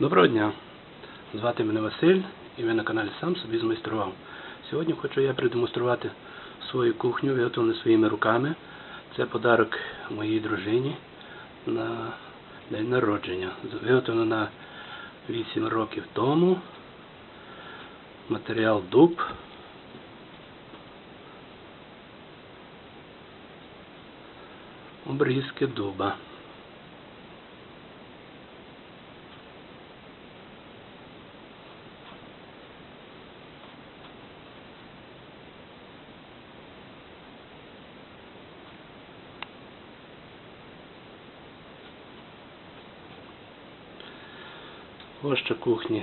Доброго дня! Звати мене Василь і ви на каналі Сам собі змайстрував. Сьогодні хочу я продемонструвати свою кухню, виготовлену своїми руками. Це подарок моїй дружині на день народження. Виготовлена 8 років тому. Матеріал дуб. Обрізки дуба. Площа кухні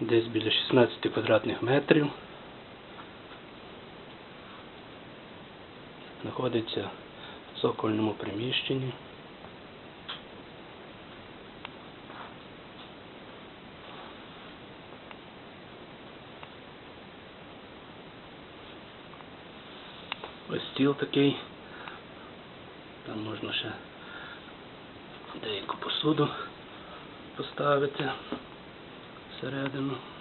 десь біля 16 квадратних метрів. Знаходиться в цокольному приміщенні. Ось стіл такий. Там можна ще деяку посуду поставити Sarado.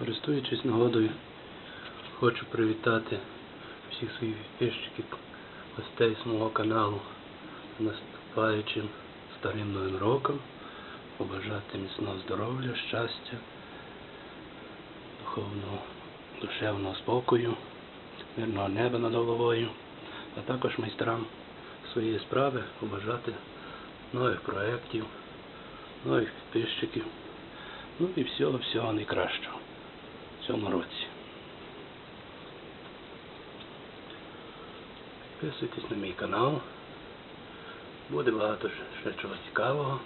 Користуючись нагодою, хочу привітати всіх своїх підписчиків, гостей з мого каналу наступаючим старим новим роком, побажати міцного здоров'я, щастя, духовного, душевного спокою, мирного неба над головою, а також майстрам своєї справи побажати нових проєктів, нових підписчиків, ну і всього-всього найкращого цьому році. Підписуйтесь на мій канал. Буде багато ще- чого цікавого.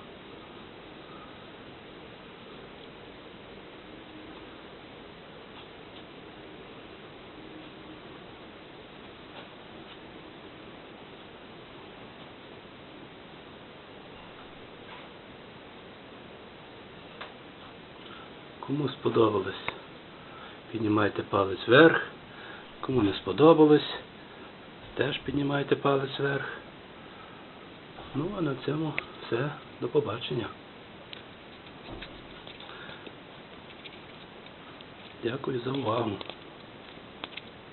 Кому сподобалось, піднімайте палець вверх. Кому не сподобалось, теж піднімайте палець вверх. Ну, а на цьому все. До побачення. Дякую за увагу.